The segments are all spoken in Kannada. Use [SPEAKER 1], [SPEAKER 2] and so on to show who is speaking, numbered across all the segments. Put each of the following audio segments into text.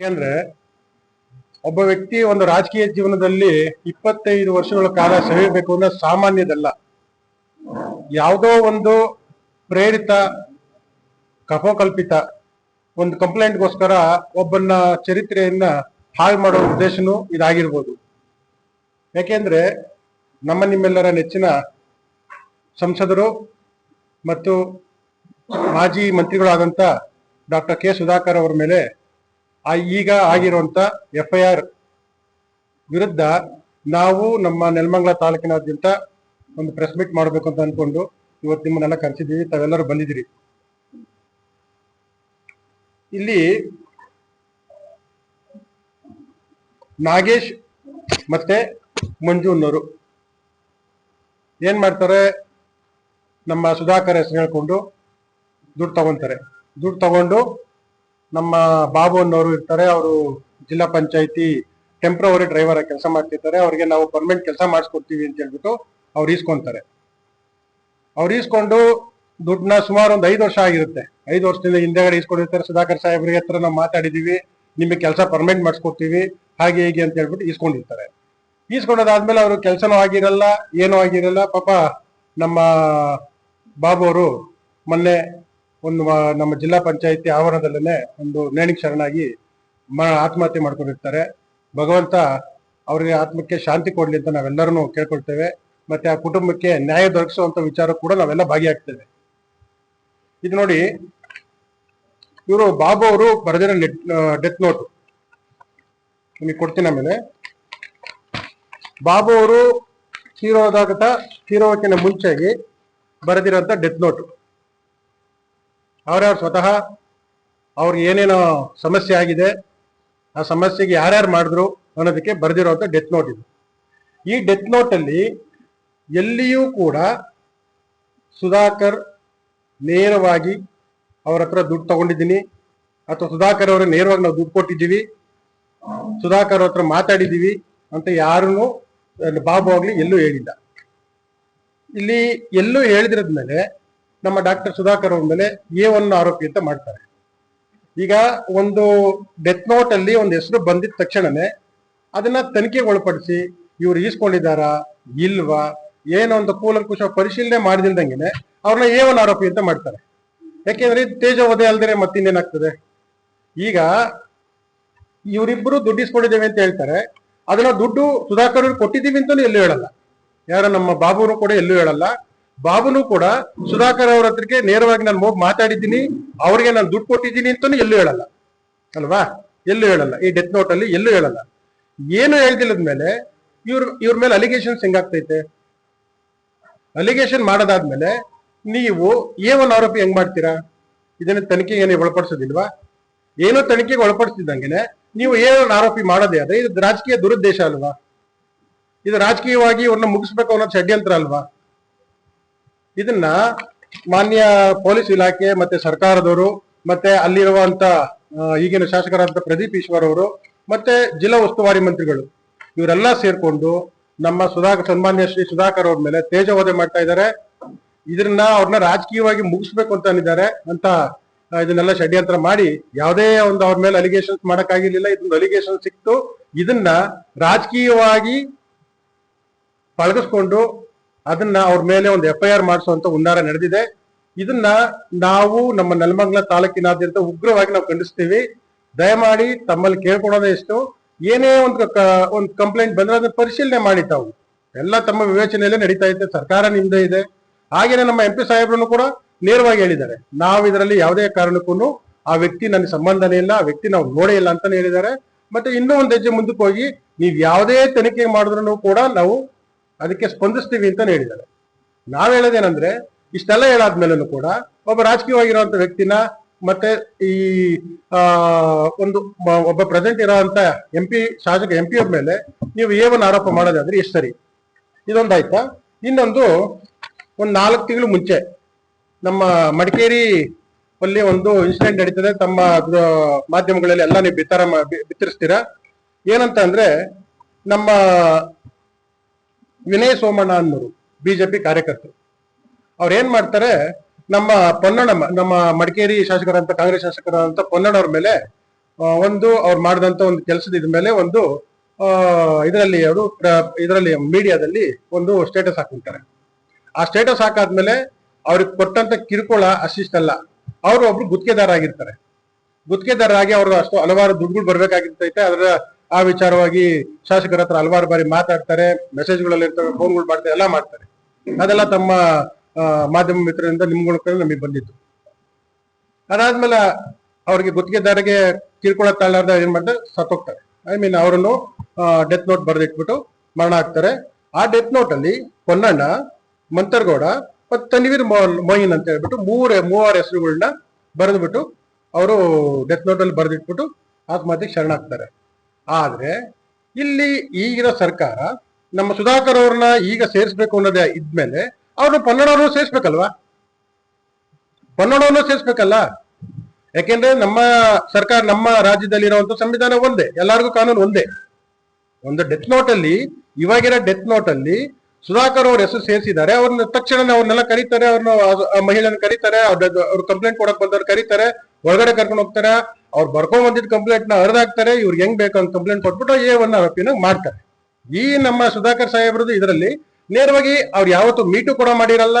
[SPEAKER 1] ಯಾಕೆಂದ್ರೆ ಒಬ್ಬ ವ್ಯಕ್ತಿ ಒಂದು ರಾಜಕೀಯ ಜೀವನದಲ್ಲಿ ಇಪ್ಪತ್ತೈದು ವರ್ಷಗಳ ಕಾಲ ಸವಿಬೇಕು ಅನ್ನೋ ಸಾಮಾನ್ಯದಲ್ಲ. ಯಾವುದೋ ಒಂದು ಪ್ರೇರಿತ, ಕಪೋಕಲ್ಪಿತ ಒಂದು ಕಂಪ್ಲೇಂಟ್ಗೋಸ್ಕರ ಒಬ್ಬನ ಚರಿತ್ರೆಯನ್ನ ಹಾಳು ಮಾಡೋ ಉದ್ದೇಶನೂ ಇದಾಗಿರ್ಬೋದು. ಯಾಕೆಂದ್ರೆ ನಮ್ಮ ನಿಮ್ಮೆಲ್ಲರ ನೆಚ್ಚಿನ ಸಂಸದರು ಮತ್ತು ಮಾಜಿ ಮಂತ್ರಿಗಳಾದಂಥ ಡಾಕ್ಟರ್ ಕೆ ಸುಧಾಕರ್ ಅವರ ಮೇಲೆ ಈಗ ಆಗಿರುವಂತ ಎಫ್ ಐ ಆರ್ ವಿರುದ್ಧ ನಾವು ನಮ್ಮ ನೆಲಮಂಗಲ ತಾಲೂಕಿನಾದ್ಯಂತ ಒಂದು ಪ್ರೆಸ್ ಮೀಟ್ ಮಾಡಬೇಕು ಅಂತ ಅನ್ಕೊಂಡು ಇವತ್ತು ನಿಮ್ಮನ್ನೆಲ್ಲ ಕರೆಸಿದ್ದೀವಿ, ತಾವೆಲ್ಲರೂ ಬಂದಿದ್ದೀರಿ. ಇಲ್ಲಿ ನಾಗೇಶ್ ಮತ್ತೆ ಮಂಜು ಅನ್ನೋರು. ಏನ್ ಮಾಡ್ತಾರೆ? ನಮ್ಮ ಸುಧಾಕರ್ ಹೆಸರು ಹೇಳ್ಕೊಂಡು ದುಡ್ಡು ತಗೊಂತಾರೆ. ದುಡ್ಡು ತಗೊಂಡು ನಮ್ಮ ಬಾಬು ಅನ್ನೋರು ಇರ್ತಾರೆ, ಅವರು ಜಿಲ್ಲಾ ಪಂಚಾಯತಿ ಟೆಂಪ್ರವರಿ ಡ್ರೈವರ್ ಆಗಿ ಕೆಲಸ ಮಾಡ್ತಿರ್ತಾರೆ ಅವ್ರಿಗೆ ನಾವು ಪರ್ಮನೆಂಟ್ ಕೆಲಸ ಮಾಡಿಸ್ಕೊಡ್ತೀವಿ ಅಂತ ಹೇಳ್ಬಿಟ್ಟು ಅವ್ರು ಈಸ್ಕೊಂತಾರೆ. ಅವ್ರು ಈಸ್ಕೊಂಡು ದುಡ್ಡನ್ನ ಸುಮಾರು ಒಂದು ಐದು ವರ್ಷ ಆಗಿರುತ್ತೆ. ಐದು ವರ್ಷದಿಂದ ಹಿಂದೆಗಡೆ ಈಸ್ಕೊಂಡಿರ್ತಾರೆ. ಸುಧಾಕರ್ ಸಾಹೇಬ್ರಿಗೆ ಹತ್ರ ನಾವು ಮಾತಾಡಿದೀವಿ. ನಿಮಗೆ ಕೆಲಸ ಪರ್ಮನೆಂಟ್ ಮಾಡಿಸ್ಕೊಡ್ತೀವಿ. ಹಾಗೆ, ಹೀಗೆ ಅಂತ ಹೇಳ್ಬಿಟ್ಟು ಈಸ್ಕೊಂಡಿರ್ತಾರೆ. ಈಸ್ಕೊಂಡದಾದ್ಮೇಲೆ ಅವರು ಕೆಲಸನೂ ಆಗಿರಲ್ಲ, ಏನೂ ಆಗಿರಲ್ಲ. ಪಾಪ ನಮ್ಮ ಬಾಬು ಅವರು ಮೊನ್ನೆ ಒಂದು ನಮ್ಮ ಜಿಲ್ಲಾ ಪಂಚಾಯತಿ ಆವರಣದಲ್ಲೇ ಒಂದು ನೇಣಿಗೆ ಶರಣಾಗಿ ಆತ್ಮಹತ್ಯೆ ಮಾಡ್ಕೊಂಡಿರ್ತಾರೆ. ಭಗವಂತ ಅವರಿಗೆ ಆತ್ಮಕ್ಕೆ ಶಾಂತಿ ಕೊಡ್ಲಿ ಅಂತ ನಾವೆಲ್ಲರೂ ಕೇಳ್ಕೊಳ್ತೇವೆ. ಮತ್ತೆ ಆ ಕುಟುಂಬಕ್ಕೆ ನ್ಯಾಯ ದೊರಕಿಸುವಂತ ವಿಚಾರ ಕೂಡ ನಾವೆಲ್ಲ ಭಾಗಿಯಾಗ್ತೇವೆ. ಇದು ನೋಡಿ, ಇವರು ಬಾಬು ಅವರು ಬರೆದಿರೋ ಡೆತ್ ನೋಟ್ ನಿಮಗೆ ಕೊಡ್ತೀನಿ ಆಮೇಲೆ. ಬಾಬು ಅವರು ತೀರೋದಾಗತ ತೀರೋಕ್ಕಿಂತ ಮುಂಚೆಗೆ ಬರೆದಿರೋಂಥ ಡೆತ್ ನೋಟ್ ಅವ್ರವ್ರು ಸ್ವತಃ ಅವ್ರಿಗೆ ಏನೇನೋ ಸಮಸ್ಯೆ ಆಗಿದೆ, ಆ ಸಮಸ್ಯೆಗೆ ಯಾರ್ಯಾರು ಮಾಡಿದ್ರು ಅನ್ನೋದಕ್ಕೆ ಬರೆದಿರುವಂತ ಡೆತ್ ನೋಟ್ ಇದು. ಈ ಡೆತ್ ನೋಟ್ ಅಲ್ಲಿ ಎಲ್ಲಿಯೂ ಕೂಡ ಸುಧಾಕರ್ ನೇರವಾಗಿ ಅವ್ರ ಹತ್ರ ದುಡ್ಡು ತಗೊಂಡಿದ್ದೀನಿ, ಅಥವಾ ಸುಧಾಕರ್ ಅವರ ನೇರವಾಗಿ ನಾವು ದುಡ್ಡು ಕೊಟ್ಟಿದ್ದೀವಿ, ಸುಧಾಕರ್ ಹತ್ರ ಮಾತಾಡಿದ್ದೀವಿ ಅಂತ ಯಾರೂ ಬಾಬು ಆಗಲಿ ಎಲ್ಲೂ ಹೇಳಿಲ್ಲ. ಇಲ್ಲಿ ಎಲ್ಲೂ ಹೇಳಿದ್ರದ್ಮೇಲೆ ನಮ್ಮ ಡಾಕ್ಟರ್ ಸುಧಾಕರ್ ಅವ್ರ ಮೇಲೆ ಎ ಒನ್ ಆರೋಪಿ ಅಂತ ಮಾಡ್ತಾರೆ. ಈಗ ಒಂದು ಡೆತ್ ನೋಟ್ ಅಲ್ಲಿ ಒಂದು ಹೆಸರು ಬಂದಿದ ತಕ್ಷಣನೇ ಅದನ್ನ ತನಿಖೆಗೆ ಒಳಪಡಿಸಿ ಇವ್ರು ಈಸ್ಕೊಂಡಿದಾರ ಇಲ್ವಾ, ಏನೋ ಒಂದು ಕೂಲಂಕುಷ ಪರಿಶೀಲನೆ ಮಾಡಿದಿಲ್ದಂಗೆನೆ ಅವ್ರನ್ನ ಎ ಒನ್ ಆರೋಪಿ ಅಂತ ಮಾಡ್ತಾರೆ. ಯಾಕೆಂದ್ರೆ ತೇಜ ತೇಜೋವಧೆ ಅಲ್ದರೆ ಮತ್ತಿನ್ನೇನಾಗ್ತದೆ? ಈಗ ಇವರಿಬ್ಬರು ದುಡ್ಡು ಇಸ್ಕೊಂಡಿದ್ದೇವೆ ಅಂತ ಹೇಳ್ತಾರೆ. ಅದನ್ನ ದುಡ್ಡು ಸುಧಾಕರ್ ಕೊಟ್ಟಿದ್ದೀವಿ ಅಂತಲೂ ಎಲ್ಲೂ ಹೇಳಲ್ಲ. ಯಾರ ನಮ್ಮ ಬಾಬುರು ಕೂಡ ಎಲ್ಲೂ ಹೇಳಲ್ಲ. ಬಾಬುನು ಕೂಡ ಸುಧಾಕರ್ ಅವ್ರ ಹತ್ರಕ್ಕೆ ನೇರವಾಗಿ ನಾನು ಹೋಗಿ ಮಾತಾಡಿದ್ದೀನಿ, ಅವ್ರಿಗೆ ನಾನು ದುಡ್ಡು ಕೊಟ್ಟಿದ್ದೀನಿ ಅಂತಾನು ಎಲ್ಲೂ ಹೇಳಲ್ಲ. ಅಲ್ವಾ? ಎಲ್ಲೂ ಹೇಳಲ್ಲ. ಈ ಡೆತ್ ನೋಟ್ ಅಲ್ಲಿ ಎಲ್ಲೂ ಹೇಳಲ್ಲ. ಏನು ಹೇಳ್ದಿಲ್ಲದ ಮೇಲೆ ಇವ್ರ ಇವ್ರ ಮೇಲೆ ಅಲಿಗೇಷನ್ಸ್ ಹೆಂಗಾಗ್ತೈತೆ? ಅಲಿಗೇಷನ್ ಮಾಡೋದಾದ್ಮೇಲೆ ನೀವು ಏ ಒನ್ ಆರೋಪಿ ಹೆಂಗ್ ಮಾಡ್ತೀರಾ? ಇದನ್ನ ತನಿಖೆಗೆ ಏನು ಒಳಪಡಿಸೋದಿಲ್ವಾ? ಏನೋ ತನಿಖೆಗೆ ಒಳಪಡಿಸಿದಂಗೆ ನೀವು ಏ ಒನ್ ಆರೋಪಿ ಮಾಡೋದೇ ಆದ್ರೆ ಇದು ರಾಜಕೀಯ ದುರುದ್ದೇಶ ಅಲ್ವಾ? ಇದು ರಾಜಕೀಯವಾಗಿ ಇವ್ರನ್ನ ಮುಗಿಸ್ಬೇಕು ಅನ್ನೋ ಷಡ್ಯಂತ್ರ ಅಲ್ವಾ? ಇದನ್ನ ಮಾನ್ಯ ಪೊಲೀಸ್ ಇಲಾಖೆ ಮತ್ತೆ ಸರ್ಕಾರದವರು ಮತ್ತೆ ಅಲ್ಲಿರುವಂತ ಈಗಿನ ಶಾಸಕರಾದಂತ ಪ್ರದೀಪ್ ಈಶ್ವರ್ ಅವರು ಮತ್ತೆ ಜಿಲ್ಲಾ ಉಸ್ತುವಾರಿ ಮಂತ್ರಿಗಳು ಇವರೆಲ್ಲ ಸೇರ್ಕೊಂಡು ನಮ್ಮ ಸುಧಾಕರ್ ಸನ್ಮಾನ್ಯ ಶ್ರೀ ಸುಧಾಕರ್ ಅವ್ರ ಮೇಲೆ ತೇಜವಧೆ ಮಾಡ್ತಾ ಇದ್ದಾರೆ. ಇದನ್ನ ಅವ್ರನ್ನ ರಾಜಕೀಯವಾಗಿ ಮುಗಿಸ್ಬೇಕು ಅಂತ ಅಂದಿದ್ದಾರೆ ಅಂತ ಇದನ್ನೆಲ್ಲ ಷಡ್ಯಂತ್ರ ಮಾಡಿ ಯಾವುದೇ ಒಂದು ಅವ್ರ ಮೇಲೆ ಅಲಿಗೇಷನ್ಸ್ ಮಾಡಕ್ಕಾಗಿರ್ಲಿಲ್ಲ, ಇದೊಂದು ಅಲಿಗೇಷನ್ ಸಿಕ್ತು. ಇದನ್ನ ರಾಜಕೀಯವಾಗಿ ಪಳಗಿಸ್ಕೊಂಡು ಅದನ್ನ ಅವ್ರ ಮೇಲೆ ಒಂದು ಎಫ್ ಐ ಆರ್ ಮಾಡಿಸುವಂತ ಹುನ್ನಾರ ನಡೆದಿದೆ. ಇದನ್ನ ನಾವು ನಮ್ಮ ನೆಲಮಂಗಲ ತಾಲೂಕಿನಾದ್ಯಂತ ಉಗ್ರವಾಗಿ ನಾವು ಖಂಡಿಸ್ತೀವಿ. ದಯಮಾಡಿ ತಮ್ಮಲ್ಲಿ ಕೇಳ್ಕೊಳೋದೇ ಎಷ್ಟು ಏನೇ ಒಂದು ಒಂದು ಕಂಪ್ಲೇಂಟ್ ಬಂದ್ರೆ ಅದನ್ನ ಪರಿಶೀಲನೆ ಮಾಡಿ ತಾವು. ಎಲ್ಲ ತಮ್ಮ ವಿವೇಚನೆಯಲ್ಲೇ ನಡೀತಾ ಇದೆ. ಸರ್ಕಾರ ನಿಮ್ದೇ ಇದೆ. ಹಾಗೇನೆ ನಮ್ಮ ಎಂ ಪಿ ಸಾಹೇಬ್ರನ್ನು ಕೂಡ ನೇರವಾಗಿ ಹೇಳಿದ್ದಾರೆ. ನಾವು ಇದರಲ್ಲಿ ಯಾವುದೇ ಕಾರಣಕ್ಕೂ ಆ ವ್ಯಕ್ತಿ ನನ್ನ ಸಂಬಂಧನೇ ಇಲ್ಲ, ಆ ವ್ಯಕ್ತಿ ನಾವು ನೋಡೇ ಇಲ್ಲ ಅಂತಾನೆ ಹೇಳಿದ್ದಾರೆ. ಮತ್ತೆ ಇನ್ನೂ ಒಂದು ಹೆಜ್ಜೆ ಮುಂದಕ್ಕೆ ಹೋಗಿ, ನೀವು ಯಾವುದೇ ತನಿಖೆ ಮಾಡಿದ್ರು ಕೂಡ ನಾವು ಅದಕ್ಕೆ ಸ್ಪಂದಿಸ್ತೀವಿ ಅಂತ ಹೇಳಿದ್ದಾರೆ. ನಾವ್ ಹೇಳೋದೇನಂದ್ರೆ, ಇಷ್ಟೆಲ್ಲ ಹೇಳಾದ್ಮೇಲೂ ಕೂಡ ಒಬ್ಬ ರಾಜಕೀಯವಾಗಿರುವಂತ ವ್ಯಕ್ತಿನ ಮತ್ತೆ ಈ ಒಂದು ಒಬ್ಬ ಪ್ರೆಸೆಂಟ್ ಇರೋಂತ ಎಂ ಪಿ ಶಾಸಕ ಎಂ ಪಿ ಮೇಲೆ ನೀವು ಏವನ್ ಆರೋಪ ಮಾಡೋದಾದ್ರೆ ಎಷ್ಟು ಸರಿ? ಇದೊಂದಾಯ್ತಾ? ಇನ್ನೊಂದು, ಒಂದು ನಾಲ್ಕು ತಿಂಗಳು ಮುಂಚೆ ನಮ್ಮ ಮಡಿಕೇರಿ ಅಲ್ಲಿ ಒಂದು ಇನ್ಸಿಡೆಂಟ್ ನಡೀತದೆ. ತಮ್ಮ ಮಾಧ್ಯಮಗಳಲ್ಲಿ ಎಲ್ಲ ನೀವು ಬಿತ್ತರ ಬಿತ್ತರಿಸ್ತೀರಾ? ಏನಂತ ಅಂದ್ರೆ, ನಮ್ಮ ವಿನಯ್ ಸೋಮಣ್ಣ ಅನ್ನೋರು, ಬಿಜೆಪಿ ಕಾರ್ಯಕರ್ತರು. ಅವ್ರು ಏನ್ ಮಾಡ್ತಾರೆ, ನಮ್ಮ ಪೊನ್ನಣ್ಣ ನಮ್ಮ ಮಡಿಕೇರಿ ಶಾಸಕರಂತ, ಕಾಂಗ್ರೆಸ್ ಶಾಸಕರಂತ ಪೊನ್ನಣ್ಣವ್ರ ಮೇಲೆ ಒಂದು ಅವ್ರು ಮಾಡಿದಂತ ಒಂದು ಕೆಲಸದ ಮೇಲೆ ಒಂದು ಇದರಲ್ಲಿ ಅವರು ಇದರಲ್ಲಿ ಮೀಡಿಯಾದಲ್ಲಿ ಒಂದು ಸ್ಟೇಟಸ್ ಹಾಕೊಂತಾರೆ ಆ ಸ್ಟೇಟಸ್ ಹಾಕಾದ್ಮೇಲೆ ಅವ್ರಿಗೆ ಕೊಟ್ಟಂತ ಕಿರುಕುಳ ಅಷ್ಟಿಷ್ಟಲ್ಲ. ಅವರು ಒಬ್ರು ಗುತ್ತಿಗೆದಾರ ಆಗಿರ್ತಾರೆ ಗುತ್ತಿಗೆದಾರರಾಗಿ ಅವರು ಅಷ್ಟು ಹಲವಾರು ದುಡ್ಡುಗಳು ಬರ್ಬೇಕಾಗಿರ್ತೈತೆ. ಅದರ ಆ ವಿಚಾರವಾಗಿ ಶಾಸಕರ ಹತ್ರ ಹಲವಾರು ಬಾರಿ ಮಾತಾಡ್ತಾರೆ ಮೆಸೇಜ್ಗಳಲ್ಲಿ ಇರ್ತವೆ ಫೋನ್ಗಳು ಮಾಡ್ತಾರೆ ಎಲ್ಲ ಮಾಡ್ತಾರೆ. ಅದೆಲ್ಲ ತಮ್ಮ ಮಾಧ್ಯಮ ಮಿತ್ರರಿಂದ ಕಡೆ ನಮಗೆ ಬಂದಿತ್ತು. ಅದಾದ್ಮೇಲೆ ಅವ್ರಿಗೆ ಗುತ್ತಿಗೆದಾರಿಗೆ ಕಿರ್ಕೊಳ್ಳ ತಾಳಾರ್ದ ಏನ್ ಮಾಡ್ತಾರೆ ಸತ್ತೋಗ್ತಾರೆ ಐ ಮೀನ್ ಅವರನ್ನು ಡೆತ್ ನೋಟ್ ಬರೆದಿಟ್ಬಿಟ್ಟು ಮರಣ ಆಗ್ತಾರೆ ಆ ಡೆತ್ ನೋಟ್ ಅಲ್ಲಿ ಪೊನ್ನಣ್ಣ, ಮಂತರ್ಗೌಡ ಮತ್ತು ತನ್ವೀರ್ ಮೊಯಿನ್ ಅಂತ ಹೇಳ್ಬಿಟ್ಟು ಮೂರೇ, ಮೂವರು ಹೆಸರುಗಳನ್ನ ಬರೆದ್ಬಿಟ್ಟು, ಅವರು ಡೆತ್ ನೋಟ್ ಅಲ್ಲಿ ಬರೆದಿಟ್ಬಿಟ್ಟು ಆತ್ಮಹತ್ಯೆಗೆ ಶರಣಾಗ್ತಾರೆ. ಆದ್ರೆ ಇಲ್ಲಿ ಈಗಿನ ಸರ್ಕಾರ ನಮ್ಮ ಸುಧಾಕರ್ ಅವ್ರನ್ನ ಈಗ ಸೇರಿಸ್ಬೇಕು ಅನ್ನೋದೇ ಇದ್ಮೇಲೆ ಅವ್ರನ್ನ ಪನ್ನಡವ್ರನ್ನ ಸೇರಿಸ್ಬೇಕಲ್ವಾ? ಪನ್ನಡವನ್ನು ಸೇರಿಸ್ಬೇಕಲ್ಲ? ಯಾಕೆಂದ್ರೆ ನಮ್ಮ ಸರ್ಕಾರ ನಮ್ಮ ರಾಜ್ಯದಲ್ಲಿ ಇರುವಂತ ಸಂವಿಧಾನ ಒಂದೇ, ಎಲ್ಲರಿಗೂ ಕಾನೂನು ಒಂದೇ. ಒಂದು ಡೆತ್ ನೋಟ್ ಅಲ್ಲಿ ಇವಾಗಿರೋ ಡೆತ್ ನೋಟ್ ಅಲ್ಲಿ ಸುಧಾಕರ್ ಅವ್ರ ಹೆಸರು ಸೇರಿಸಿದ್ದಾರೆ, ಅವ್ರನ್ನ ತಕ್ಷಣ ಅವ್ರನ್ನೆಲ್ಲ ಕರೀತಾರೆ, ಅವ್ರನ್ನ ಆ ಮಹಿಳೆನ ಕರೀತಾರೆ, ಅವ್ರ ಕಂಪ್ಲೇಂಟ್ ಕೊಡಕ್ ಬಂದವ್ರು ಕರೀತಾರೆ, ಒಳಗಡೆ ಕರ್ಕೊಂಡು ಹೋಗ್ತಾರೆ ಅವ್ರು ಬರ್ಕೊಂಡ್ ಬಂದಿದ್ದ ಕಂಪ್ಲೇಂಟ್ನ ಹರಿದಾಕ್ತಾರೆ, ಇವ್ರಿಗೆ ಹೆಂಗ್ ಬೇಕು ಅಂತ ಕಂಪ್ಲೇಂಟ್ ಕೊಟ್ಬಿಟ್ಟು ಎ ಒನ್ ಆರೋಪಿನ ಮಾಡ್ತಾರೆ. ಈ ನಮ್ಮ ಸುಧಾಕರ್ ಸಾಹೇಬ್ರದ್ದು ಇದರಲ್ಲಿ ನೇರವಾಗಿ ಅವ್ರು ಯಾವತ್ತು ಮೀಟು ಕೂಡ ಮಾಡಿರಲ್ಲ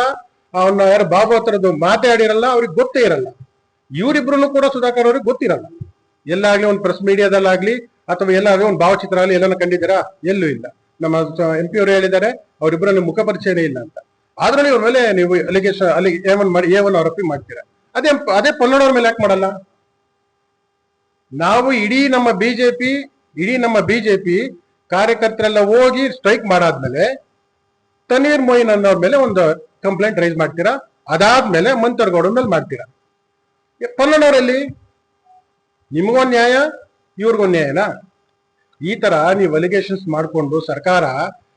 [SPEAKER 1] ಅವನ್ನ ಯಾರು ಬಾಬು ಹತ್ರದ್ದು ಮಾತಾಡಿರಲ್ಲ ಅವ್ರಿಗೆ ಗೊತ್ತೇ ಇರಲ್ಲ. ಇವರಿಬ್ರು ಕೂಡ ಸುಧಾಕರ್ ಅವ್ರಿಗೆ ಗೊತ್ತಿರಲ್ಲ. ಎಲ್ಲಾಗ್ಲಿ ಒಂದು ಪ್ರೆಸ್ ಮೀಡಿಯಾದಲ್ಲಾಗ್ಲಿ ಅಥವಾ ಎಲ್ಲಾಗ್ಲಿ ಒಂದು ಭಾವಚಿತ್ರ ಆಗಲಿ ಎಲ್ಲಾನ ಕಂಡಿದ್ದೀರಾ? ಎಲ್ಲೂ ಇಲ್ಲ. ನಮ್ಮ ಎಂ ಪಿ ಅವರು ಹೇಳಿದ್ದಾರೆ ಅವರಿಬ್ಬರಲ್ಲಿ ಮುಖ ಪರಿಚಯನೇ ಇಲ್ಲ ಅಂತ. ಆದ್ರಲ್ಲಿ ಇವ್ರ ಮೇಲೆ ನೀವು ಅಲಿಗೇಷನ್ ಅಲ್ಲಿ ಎ ಒನ್ ಮಾಡಿ ಒನ್ ಆರೋಪಿ ಮಾಡ್ತೀರಾ. ಅದೇ ಅದೇ ಪೊನ್ನಡವ್ರ ಮೇಲೆ ಯಾಕೆ ಮಾಡಲ್ಲ? ನಾವು ಇಡೀ ನಮ್ಮ ಬಿಜೆಪಿ ಇಡೀ ನಮ್ಮ ಬಿಜೆಪಿ ಕಾರ್ಯಕರ್ತರೆಲ್ಲ ಹೋಗಿ ಸ್ಟ್ರೈಕ್ ಮಾಡಾದ್ಮೇಲೆ ತನೀರ್ ಮೊಯಿನ್ ಅನ್ನೋರ್ ಮೇಲೆ ಒಂದು ಕಂಪ್ಲೇಂಟ್ ರೈಸ್ ಮಾಡ್ತೀರಾ? ಅದಾದ್ಮೇಲೆ ಮಂತರ್ಗೌಡ ಮೇಲೆ ಮಾಡ್ತೀರಾ? ಏ, ನಿಮಗೊಂದು ನ್ಯಾಯ ಇವ್ರಿಗೊಂದು ನ್ಯಾಯನಾ? ಈ ತರ ನೀವು ಅಲಿಗೇಷನ್ಸ್ ಮಾಡಿಕೊಂಡು ಸರ್ಕಾರ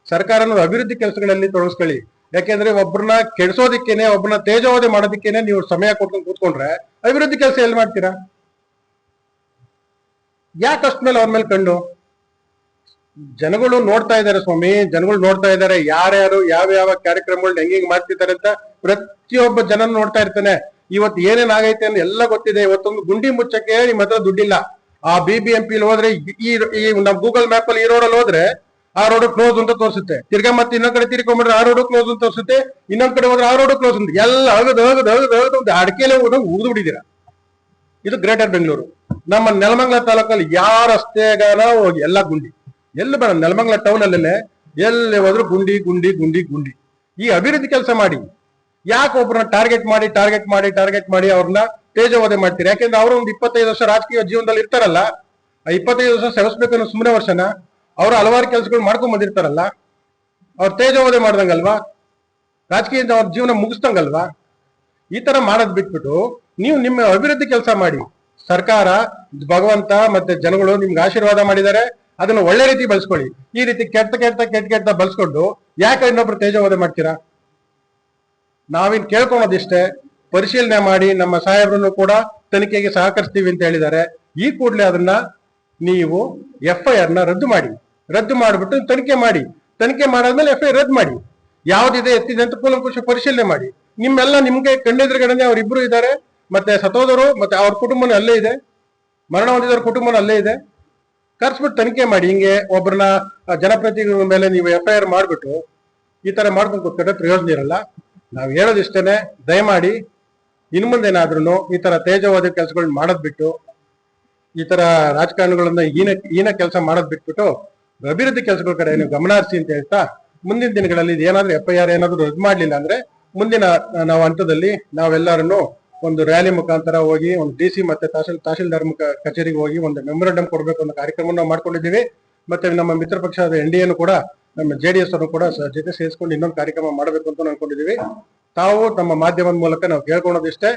[SPEAKER 1] ಸರ್ಕಾರನ ಅಭಿವೃದ್ಧಿ ಕೆಲಸಗಳಲ್ಲಿ ತೊಡಗಿಸ್ಕೊಳ್ಳಿ. ಯಾಕೆಂದ್ರೆ ಒಬ್ಬರನ್ನ ಕೆಡಿಸೋದಿಕ್ಕೇನೆ ಒಬ್ಬರನ್ನ ತೇಜವಾದಿ ಮಾಡೋದಿಕ್ಕೇನೆ ನೀವು ಸಮಯ ಕೊಟ್ಕೊಂಡು ಕೂತ್ಕೊಂಡ್ರೆ ಅಭಿವೃದ್ಧಿ ಕೆಲಸ ಎಲ್ಲಿ ಮಾಡ್ತೀರಾ? ಯಾಕೆ ಅಷ್ಟ್ಮೇಲೆ ಅವ್ರ ಮೇಲೆ ಕಂಡು? ಜನಗಳು ನೋಡ್ತಾ ಇದ್ದಾರೆ ಸ್ವಾಮಿ, ಜನಗಳು ನೋಡ್ತಾ ಇದ್ದಾರೆ. ಯಾರ್ಯಾರು, ಯಾವ ಯಾವ ಕಾರ್ಯಕ್ರಮಗಳನ್ನ ಹೆಂಗ್ ಮಾಡ್ತಿದ್ದಾರೆ ಅಂತ ಪ್ರತಿಯೊಬ್ಬ ಜನ ನೋಡ್ತಾ ಇರ್ತಾನೆ. ಇವತ್ತು ಏನೇನ್ ಆಗೈತೆ ಅಂತ ಎಲ್ಲ ಗೊತ್ತಿದೆ. ಇವತ್ತೊಂದು ಗುಂಡಿ ಮುಚ್ಚಕ್ಕೆ ನಿಮ್ ಹತ್ರ ದುಡ್ಡಿಲ್ಲ. ಆ ಬಿ ಬಿ ಎಂ ಹೋದ್ರೆ ಈ ನಮ್ ಗೂಗಲ್ ಮ್ಯಾಪ್ ಅಲ್ಲಿ ಈ ರೋಡಲ್ಲಿ ಹೋದ್ರೆ ಆ ರೋಡ್ ಕ್ಲೋಸ್ ಅಂತ ತೋರಿಸುತ್ತೆ. ತಿರ್ಗಾ ಮತ್ತೆ ಇನ್ನೊಂದ್ ಕಡೆ ತಿರ್ಕೊಂಡ್ರೆ ಆ ರೋಡ್ ಕ್ಲೋಸ್ ಅಂತ ತೋರಿಸುತ್ತೆ. ಇನ್ನೊಂದ್ ಕಡೆ ಹೋದ್ರೆ ಆ ರೋಡ್ ಕ್ಲೋಸ್ ಅಂತ. ಎಲ್ಲ ಅಗದ್ ಅಗದ್ ಅಗದ್ ಅಗದ್ ಒಂದು ಅಡಕೆಲೆ ಹೋದಂಗ್ ಉಗಿದು ಇದು ಗ್ರೇಟರ್ ಬೆಂಗಳೂರು ನಮ್ಮ ನೆಲಮಂಗಲ ತಾಲೂಕಲ್ಲಿ ಯಾವ ರಸ್ತೆಗಾನ ಹೋಗಿ ಎಲ್ಲ ಗುಂಡಿ. ಎಲ್ಲಿ ಬೇಡ, ನೆಲಮಂಗಲ ಟೌನ್ ಅಲ್ಲೇ ಎಲ್ಲಿ ಹೋದ್ರು ಗುಂಡಿ ಗುಂಡಿ ಗುಂಡಿ ಗುಂಡಿ. ಈ ಅಭಿವೃದ್ಧಿ ಕೆಲಸ ಮಾಡಿ. ಯಾಕೆ ಒಬ್ಬರನ್ನ ಟಾರ್ಗೆಟ್ ಮಾಡಿ ಟಾರ್ಗೆಟ್ ಮಾಡಿ ಟಾರ್ಗೆಟ್ ಮಾಡಿ ಅವ್ರನ್ನ ತೇಜವಧೆ ಮಾಡ್ತೀರಿ? ಯಾಕೆಂದ್ರೆ ಅವರು ಒಂದು ಇಪ್ಪತ್ತೈದು ವರ್ಷ ರಾಜಕೀಯ ಜೀವನದಲ್ಲಿ ಇರ್ತಾರಲ್ಲ, ಆ ಇಪ್ಪತ್ತೈದು ವರ್ಷ ಸೆವಸ್ಬೇಕು ಅನ್ನೋ ಸುಮ್ಮನೆ ವರ್ಷನ ಅವರು ಹಲವಾರು ಕೆಲಸಗಳು ಮಾಡ್ಕೊಂಡ್ ಬಂದಿರ್ತಾರಲ್ಲ, ಅವ್ರು ತೇಜವಧೆ ಮಾಡ್ದಂಗಲ್ವಾ? ರಾಜಕೀಯದಿಂದ ಅವ್ರ ಜೀವನ ಮುಗಿಸ್ದಂಗಲ್ವಾ? ಈ ತರ ಮಾಡೋದ್ ಬಿಟ್ಬಿಟ್ಟು ನೀವು ನಿಮ್ಮ ಅಭಿವೃದ್ಧಿ ಕೆಲಸ ಮಾಡಿ. ಸರ್ಕಾರ, ಭಗವಂತ ಮತ್ತೆ ಜನಗಳು ನಿಮ್ಗೆ ಆಶೀರ್ವಾದ ಮಾಡಿದ್ದಾರೆ, ಅದನ್ನ ಒಳ್ಳೆ ರೀತಿ ಬಳಸ್ಕೊಳ್ಳಿ. ಈ ರೀತಿ ಕೆಟ್ಟ ಕೆಟ್ಟ ಕೆಟ್ಟ ಕೆಟ್ಟ ಬಳಸ್ಕೊಂಡು ಯಾಕೆ ಇನ್ನೊಬ್ರು ತೇಜವಾದ ಮಾಡ್ತೀರಾ? ನಾವಿನ್ ಕೇಳ್ಕೊಳೋದಿಷ್ಟೇ ಪರಿಶೀಲನೆ ಮಾಡಿ ನಮ್ಮ ಸಾಹೇಬರನ್ನು ಕೂಡ ತನಿಖೆಗೆ ಸಹಕರಿಸ್ತೀವಿ ಅಂತ ಹೇಳಿದ್ದಾರೆ. ಈ ಕೂಡಲೇ ಅದನ್ನ ನೀವು ಎಫ್ ಐ ಆರ್ನ ರದ್ದು ಮಾಡಿ. ರದ್ದು ಮಾಡಿಬಿಟ್ಟು ತನಿಖೆ ಮಾಡಿ. ತನಿಖೆ ಮಾಡಾದ್ಮೇಲೆ ಎಫ್ ಐ ರದ್ದು ಮಾಡಿ. ಯಾವ್ದಿದೆ ಎತ್ತಿದೆ ಅಂತ ಕೂಲಂಕುಶ ಪರಿಶೀಲನೆ ಮಾಡಿ. ನಿಮ್ಮೆಲ್ಲ ನಿಮ್ಗೆ ಕಣ್ಣೆದುರುಗಡೆ ಅವ್ರಿಬ್ರು ಇದ್ದಾರೆ. ಮತ್ತೆ ಸತೋದರು ಮತ್ತೆ ಅವ್ರ ಕುಟುಂಬನ ಅಲ್ಲೇ ಇದೆ. ಮರಣ ಹೊಂದಿದವ್ರ ಕುಟುಂಬನ ಅಲ್ಲೇ ಇದೆ. ಕರ್ಸ್ಬಿಟ್ಟು ತನಿಖೆ ಮಾಡಿ, ಹಿಂಗೆ ಒಬ್ಬರನ್ನ ಜನಪ್ರತಿನಿಧಿಗಳ ಮೇಲೆ ನೀವು ಎಫ್ ಐ ಆರ್ ಮಾಡ್ಬಿಟ್ಟು ಈ ತರ ಮಾಡ್ಕೊಂಡು ಕೂತ್ಕೊಂಡ್ರೆ ಪ್ರಯೋಜನ ಇರಲ್ಲ. ನಾವು ಹೇಳೋದಿಷ್ಟೇನೆ, ದಯಮಾಡಿ ಇನ್ ಮುಂದೇನಾದ್ರೂ ಈ ತರ ತೇಜವಾದ ಕೆಲಸಗಳನ್ನ ಮಾಡೋದ್ ಬಿಟ್ಟು, ಈ ತರ ರಾಜಕಾರಣಿಗಳನ್ನ ಈನ ಈನ ಕೆಲಸ ಮಾಡೋದ್ ಬಿಟ್ಬಿಟ್ಟು, ಅಭಿವೃದ್ಧಿ ಕೆಲಸಗಳ ಕಡೆ ನೀವು ಗಮನ ಹರಿಸಿ ಅಂತ ಹೇಳ್ತಾ, ಮುಂದಿನ ದಿನಗಳಲ್ಲಿ ಏನಾದ್ರೂ ಎಫ್ ಐ ಆರ್ ಏನಾದ್ರೂ ರದ್ದು ಮಾಡಲಿಲ್ಲ ಅಂದ್ರೆ ಮುಂದಿನ ನಾವು ಹಂತದಲ್ಲಿ ನಾವೆಲ್ಲರನ್ನು ಒಂದು ರ್ಯಾಲಿ ಮುಖಾಂತರ ಹೋಗಿ, ಒಂದು ಡಿ ಸಿ ಮತ್ತೆ ತಹಶೀಲ್, ತಹಶೀಲ್ದಾರ್ ಕಚೇರಿಗೆ ಹೋಗಿ ಒಂದು ಮೆಮೊರಂಡಮ್ ಕೊಡಬೇಕು ಅನ್ನೋ ಕಾರ್ಯಕ್ರಮವನ್ನು ಮಾಡ್ಕೊಂಡಿದ್ದೀವಿ. ಮತ್ತೆ ನಮ್ಮ ಮಿತ್ರ ಪಕ್ಷದ ಎನ್ ಡಿ ಕೂಡ, ನಮ್ಮ ಜೆ ಡಿ ಎಸ್ ಅವರು ಕೂಡ ಜೊತೆ ಸೇರಿಸ್ಕೊಂಡು ಇನ್ನೊಂದು ಕಾರ್ಯಕ್ರಮ ಮಾಡಬೇಕು ಅಂತ ಅನ್ಕೊಂಡಿದ್ದೀವಿ. ತಾವು ನಮ್ಮ ಮಾಧ್ಯಮದ ಮೂಲಕ ನಾವು ಕೇಳ್ಕೊಳೋದಿಷ್ಟೇ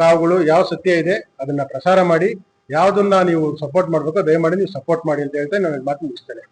[SPEAKER 1] ತಾವುಗಳು ಯಾವ ಸತ್ಯ ಇದೆ ಅದನ್ನ ಪ್ರಸಾರ ಮಾಡಿ, ಯಾವ್ದನ್ನ ನೀವು ಸಪೋರ್ಟ್ ಮಾಡ್ಬೇಕು, ದಯಮಾಡಿ ನೀವು ಸಪೋರ್ಟ್ ಮಾಡಿ ಅಂತ ಹೇಳ್ತಾ ನಾನು ಮಾತು ಮುಗಿಸ್ತೇನೆ.